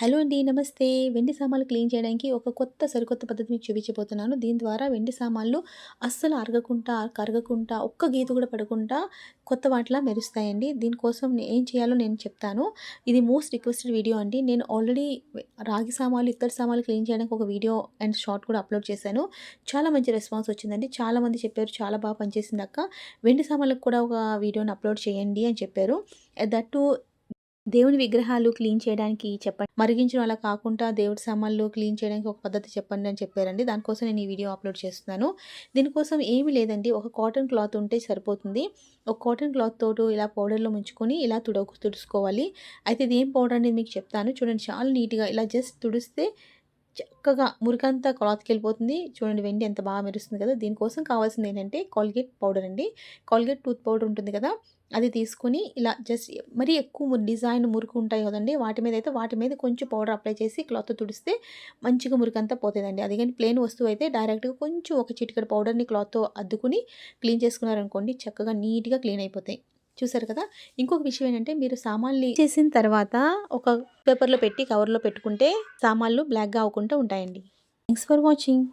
Hello అండి నమస్తే. వెండి సామాన్లు క్లీన్ చేయడానికి ఒక కొత్త సరికొత్త పద్ధతి మీకు చూపించబోతున్నాను. దీని ద్వారా వెండి సామాన్లు అస్సలు అరగకుండా కరగకుండా ఒక్క గీత కూడా పడకుండా కొత్త వాటిలా మెరుస్తాయండి. దీనికోసం ఏం చేయాలో నేను చెప్తాను. ఇది మోస్ట్ రిక్వెస్టెడ్ వీడియో అండి. నేను ఆల్రెడీ రాగి సామాన్లు ఇత్తడి సామాన్లు క్లీన్ చేయడానికి ఒక వీడియో అండ్ షార్ట్ కూడా అప్లోడ్ చేశాను. చాలా మంచి రెస్పాన్స్ వచ్చిందండి. చాలామంది చెప్పారు చాలా బాగా పనిచేసింది అక్క. వెండి సామాన్లకు కూడా ఒక వీడియోని అప్లోడ్ చేయండి అని చెప్పారు. దట్టు దేవుని విగ్రహాలు క్లీన్ చేయడానికి చెప్పండి మరిగించడం అలా కాకుండా దేవుడి సామాన్లు క్లీన్ చేయడానికి ఒక పద్ధతి చెప్పండి అని చెప్పారండి. దానికోసం నేను ఈ వీడియో అప్లోడ్ చేస్తున్నాను. దీనికోసం ఏమీ లేదండి. ఒక కాటన్ క్లాత్ ఉంటే సరిపోతుంది. ఒక కాటన్ క్లాత్ తోటి ఇలా పౌడర్లో ముంచుకొని ఇలా తుడకు తుడుచుకోవాలి. అయితే ఇది ఏం పౌడర్ అనేది మీకు చెప్తాను. చూడండి చాలా నీట్గా ఇలా జస్ట్ తుడిస్తే చక్కగా మురికంతా క్లాత్కి వెళ్ళిపోతుంది చూడండి వెండి ఎంత బాగా మెరుస్తుంది కదా! దీనికోసం కావాల్సింది ఏంటంటే కాల్గేట్ పౌడర్ అండి. కాల్గేట్ టూత్ పౌడర్ ఉంటుంది కదా! అది తీసుకొని ఇలా జస్ట్ మరీ ఎక్కువ డిజైన్ మురుకు ఉంటాయి కదండి! వాటి మీద అయితే వాటి మీద కొంచెం పౌడర్ అప్లై చేసి క్లాత్ తుడిస్తే మంచిగా మురికంతా పోతుందండి. అది కానీ ప్లేన్ వస్తువు అయితే డైరెక్ట్గా కొంచెం ఒక చిటికడ పౌడర్ని క్లాత్తో అద్దుకుని క్లీన్ చేసుకున్నారనుకోండి చక్కగా నీట్గా క్లీన్ అయిపోతాయి. చూసారు కదా? ఇంకొక విషయం ఏంటంటే మీరు సామాన్లు చేసిన తర్వాత ఒక పేపర్లో పెట్టి కవర్లో పెట్టుకుంటే సామాన్లు బ్లాక్గా అవ్వకుండా ఉంటాయండి. Thanks for watching